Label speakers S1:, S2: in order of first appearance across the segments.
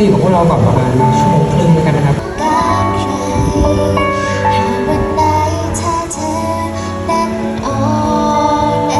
S1: ตี
S2: ของพวกเราก่อนประมาณชั่วโมงครึ่งแล้วกันนะครับ
S3: การใครหากวันใดถ้าเธอนั้นอ่อนแอ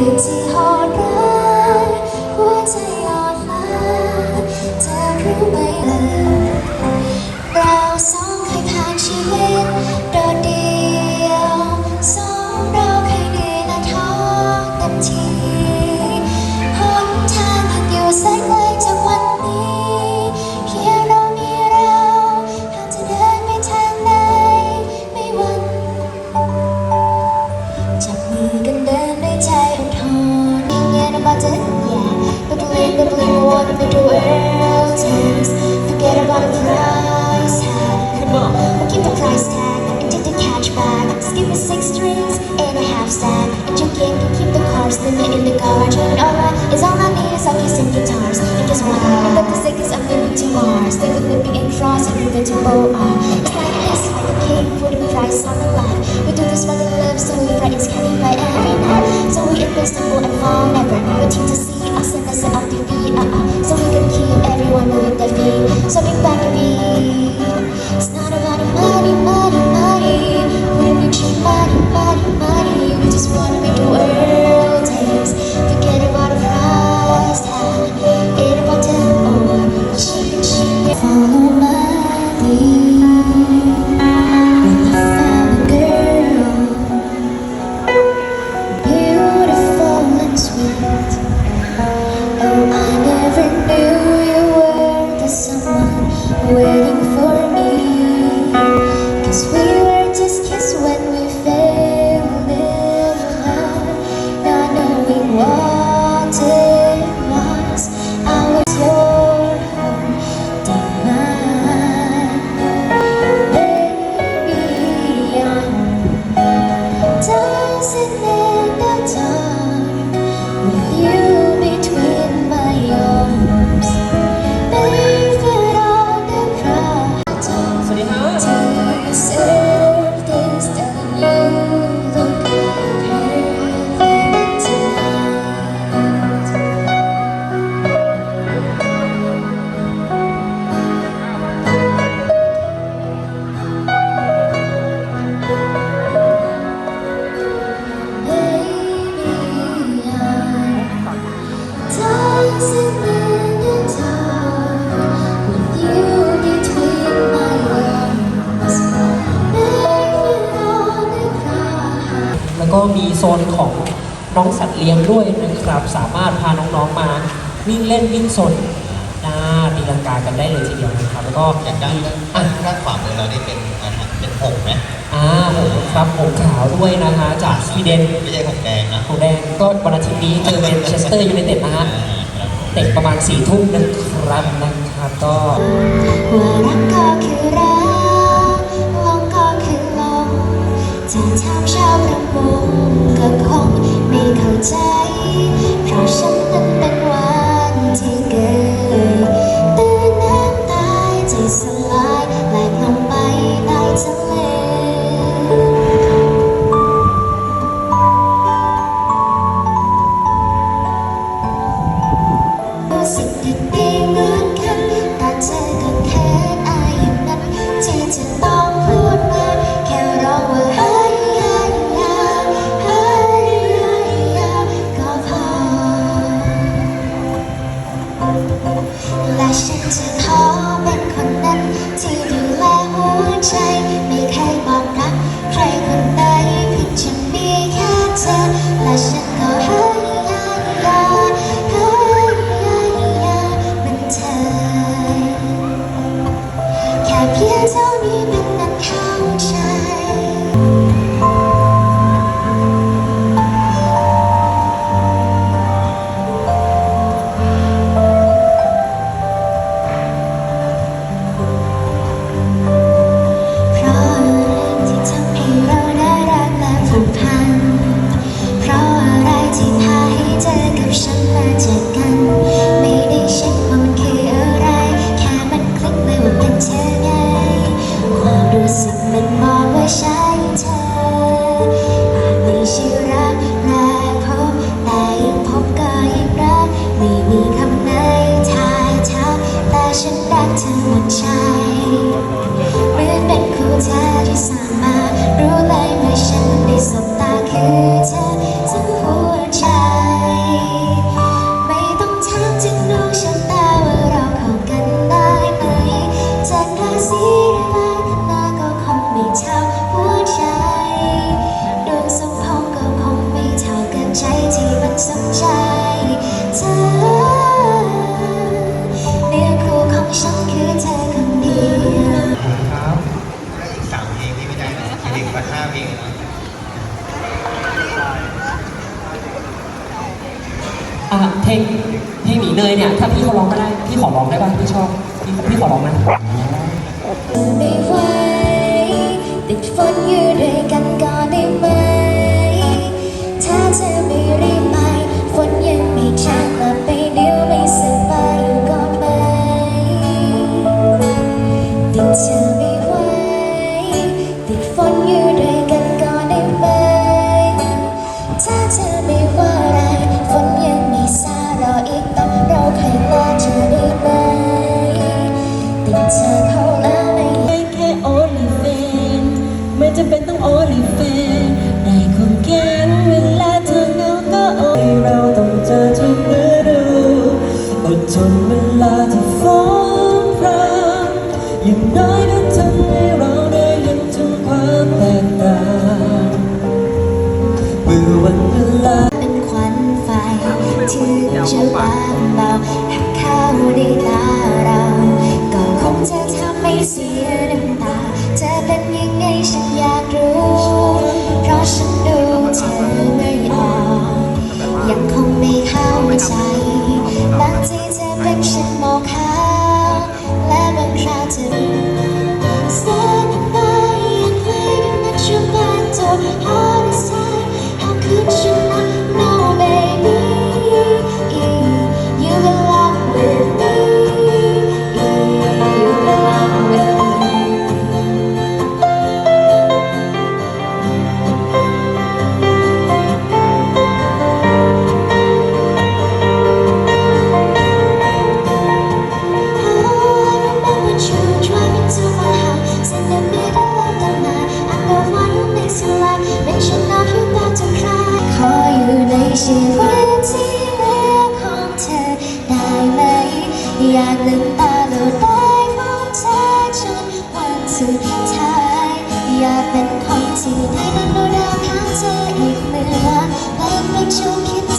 S3: ใ six strings and a half stack And you can keep the cars, you're in the garage And all I is all I need is keys and guitars. And just one, and but the seconds I'm moving to Mars Stay with whipping and cross and moving to OR It's like this, a king for the price on the life We do this for the love, so we write it's candy by every night. So we invincible and fall never. Waiting to see us and off the feet, uh-uh So we can keep everyone moving their feet. So big back and
S2: มีโซนของน้องสัตว์เลี้ยงด้วยนะครับ สามารถพาน้องๆมาวิ่งเล่นวิ่งสนอ่าตีลังกากันได้เลยทีเดียวนะครับ แล้วก็
S1: อย่างด้านด้าน
S2: อะ
S1: ด้านขวามือเรานี่เป็นอาหารเป็นหงส์ไหม
S2: อ่าผมครับผมขาวด้วยนะฮะจากสวีเดน
S1: ไม่ใช่หงส์แดงนะ
S2: ของแดงก็วันอาทิตย์นี้เจอเมนเชสเตอร์ยูไนเต็ดนะฮะ
S1: อ่าครับ
S2: เตะประมาณสี่ทุ่มนะครับนะครับก็
S3: ว่ารักก็คือรักามชาวประมงก็คงไม่เข้าใจ เพราะฉันนั้นเป็นวันที่เกิดตื่นน้ำตายใจสลายไหลกลงไปในทะเล ลงเพ
S1: ลงหนี
S2: เนยเนี่ยถ้าพี่เขาร้องไม่ได้พี่ขอร้องได้ป่ะพี่ชอบพี่พี่ขอร้องนะ
S3: ไม่ไหวติดฝนอยู่ด้วยกันก่อนได้ไหมถ้าเธอไม่รีบมา จำ
S4: เป็นต้องโอลิเฟได้คนแก่นเวลาเธอเหงาก็โอเราต้องเจอทุกฤดูอดทนเวลาที่ฟ้องพรางอย่างน้อยก็ทำให้เราได้เห็นถึงความแตกต่างเมื่อวันเวลา
S3: เป็นควันไฟที่จะบานเบาหากเข้าในตาเรา ก็คงจะทำให้เสียน้ำ ยังคงไม่เข้าใจบางทีเธอเป็นฉันมองขาวและบางคราวเธอ ถึวันที่เหลือของเธอได้ไหม อยากลืมตาดูได้งเธอจนวันสุดท้าย อยากเป็นคนที่ได้เป็นดวดาวข้างเธออีกเมื่อวันไม่จงคิด